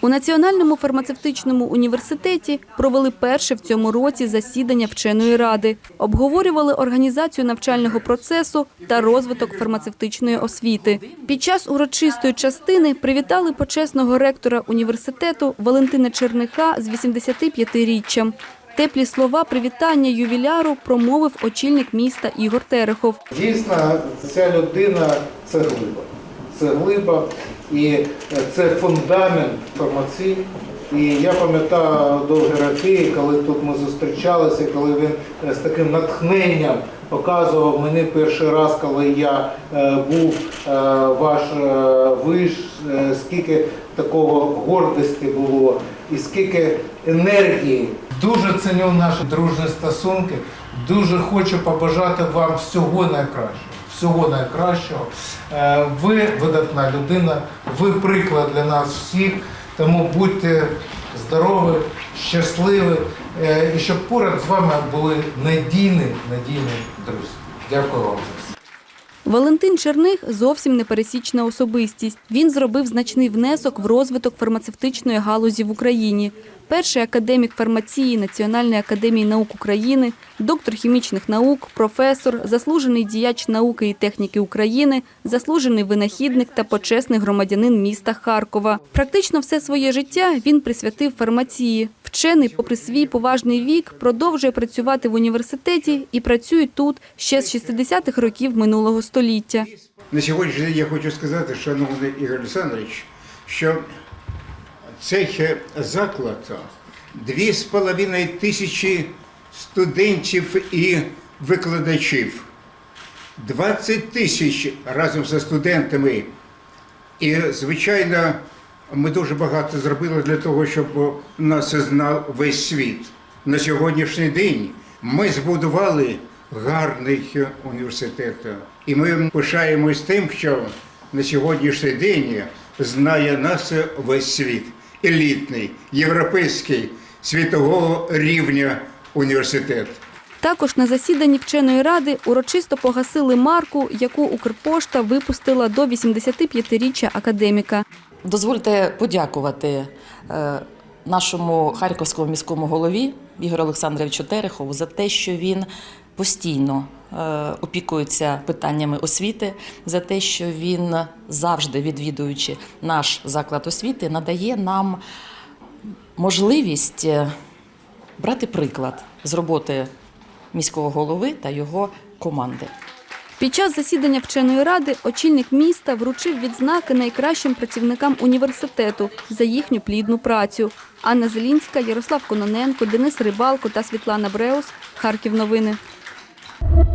У Національному фармацевтичному університеті провели перше в цьому році засідання вченої ради. Обговорювали організацію навчального процесу та розвиток фармацевтичної освіти. Під час урочистої частини привітали почесного ректора університету Валентина Черниха з 85-річчям. Теплі слова привітання ювіляру промовив очільник міста Ігор Терехов. Дійсно, ця людина це глиба. Це глиба і це фундамент фармації. І я пам'ятаю довгі роки, коли тут ми зустрічалися, коли він е, з таким натхненням показував мені перший раз, коли я е, був е, ваш е, виш, е, скільки такого гордості було і скільки енергії. Дуже ціню наші дружні стосунки. Дуже хочу побажати вам всього найкращого. Всього найкращого. Е, Ви видатна людина, ви приклад для нас всіх. Тому будьте здорові, щасливі е, і щоб поряд з вами були надійні, надійні друзі. Дякую вам. за це. Валентин Черних зовсім не пересічна особистість. Він зробив значний внесок в розвиток фармацевтичної галузі в Україні. Перший академік фармації Національної академії наук України, доктор хімічних наук, професор, заслужений діяч науки і техніки України, заслужений винахідник та почесний громадянин міста Харкова. Практично все своє життя він присвятив фармації. Вчений, попри свій поважний вік, продовжує працювати в університеті і працює тут ще з 60-х років минулого століття. На сьогоднішній день я хочу сказати, шановний Ігор Олександрович, що цей заклад дві з половиною тисячі студентів і викладачів, 20 тисяч разом зі студентами. І, звичайно, ми дуже багато зробили для того, щоб нас знав весь світ. На сьогоднішній день ми збудували гарний університет. І ми пишаємось тим, що на сьогоднішній день знає нас весь світ. Елітний, європейський, світового рівня університет. Також на засіданні вченої ради урочисто погасили марку, яку Укрпошта випустила до 85-річчя академіка. Дозвольте подякувати е, нашому харківському міському голові Ігорю Олександровичу Терехову за те, що він постійно е, опікується питаннями освіти, за те, що він завжди відвідуючи наш заклад освіти, надає нам можливість е, брати приклад з роботи міського голови та його команди. Під час засідання вченої ради очільник міста вручив відзнаки найкращим працівникам університету за їхню плідну працю. Анна Зелінська, Ярослав Кононенко, Денис Рибалко та Світлана Бреус. Харків новини. you